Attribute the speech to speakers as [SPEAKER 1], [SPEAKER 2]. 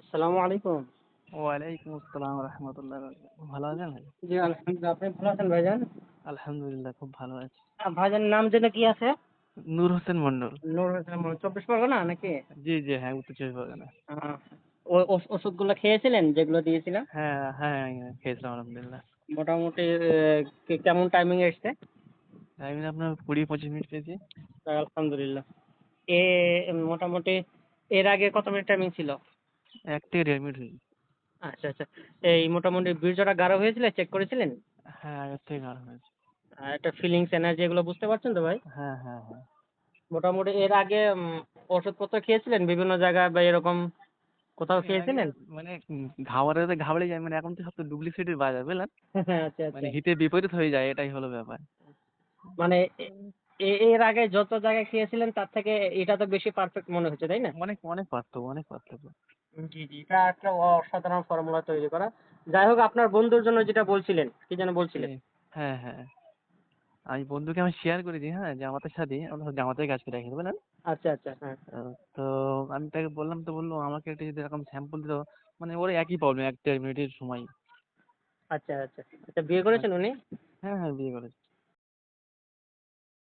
[SPEAKER 1] আসসালামু আলাইকুম।
[SPEAKER 2] ওয়ালাইকুম আসসালাম রহমতুল্লাহ ভালো আছেন
[SPEAKER 1] জি আলহামদুলিল্লাহ। আপনি ভালো আছেন ভাইজান?
[SPEAKER 2] আলহামদুলিল্লাহ খুব ভালো আছি।
[SPEAKER 1] আহ, ভাইজানের নাম যেন কি আছে?
[SPEAKER 2] নূর হোসেন মন্ডল।
[SPEAKER 1] নূর হোসেন মোহাম্মদ, চব্বিশ পরগনা নাকি?
[SPEAKER 2] জি জি হ্যাঁ উত্তর চব্বিশ পরগনা।
[SPEAKER 1] ওষুধগুলো খেয়েছিলেন যেগুলো দিয়েছিলাম?
[SPEAKER 2] হ্যাঁ হ্যাঁ হ্যাঁ, খেয়েছিলাম আলহামদুলিল্লাহ।
[SPEAKER 1] মোটামুটি কেমন টাইমিং এসছে?
[SPEAKER 2] টাইম আপনার কুড়ি পঁচিশ মিনিট পেয়েছি।
[SPEAKER 1] আলহামদুলিল্লাহ। এ মোটামুটি এর আগে কত মিনিট টাইমিং ছিল?
[SPEAKER 2] এক থেকে দেড় মিনিট হয়েছে।
[SPEAKER 1] আচ্ছা আচ্ছা। এই মোটামুটি বীর্যটা গাঢ় হয়েছিল চেক করেছিলেন?
[SPEAKER 2] হ্যাঁ আগের থেকে ভালো হয়েছে।
[SPEAKER 1] আর একটা ফিলিংস এনার্জি এগুলো বুঝতে পারছেন তো ভাই?
[SPEAKER 2] হ্যাঁ হ্যাঁ হ্যাঁ।
[SPEAKER 1] মোটামুটি এর আগে ওষুধপত্র খেয়েছিলেন বিভিন্ন জায়গায় বা এরকম কোথাও খেয়েছিলেন?
[SPEAKER 2] মানে ঘাবড়াতে ঘাবড়ে যায় মানে এখন তো সব তো ডুপ্লিসিটির বাজার বুঝলেন?
[SPEAKER 1] হ্যাঁ আচ্ছা।
[SPEAKER 2] মানে
[SPEAKER 1] আচ্ছা
[SPEAKER 2] হিতে বিপরীত হয়ে যায় এটাই হলো ব্যাপার।
[SPEAKER 1] মানে এর আগে যত জায়গায় খেয়েছিলেন তার থেকে এটা তো বেশি পারফেক্ট মনে হচ্ছে তাই না?
[SPEAKER 2] অনেক অনেক পার্থক্য অনেক পার্থক্য।
[SPEAKER 1] জি জি এটা একটা অসাধারণ ফর্মুলা তৈরি করা। যাই হোক আপনার বন্ধুর জন্য যেটা বলছিলেন কি যেন বলছিলেন?
[SPEAKER 2] হ্যাঁ হ্যাঁ। আমি বন্ধুকে আমি শেয়ার করে দিই হ্যাঁ জামাতের সাথে। আমরা জামাতের কাজ করে রাখি বুঝলেন?
[SPEAKER 1] আচ্ছা আচ্ছা হ্যাঁ।
[SPEAKER 2] তো আমি তাকে বললাম তো বলল আমাকে একটা যদি এরকম স্যাম্পল দিত মানে ওর একই প্রবলেম এক দেড় মিনিটের সময়।
[SPEAKER 1] আচ্ছা আচ্ছা। আচ্ছা বিয়ে করেছেন উনি?
[SPEAKER 2] হ্যাঁ হ্যাঁ বিয়ে করেছে।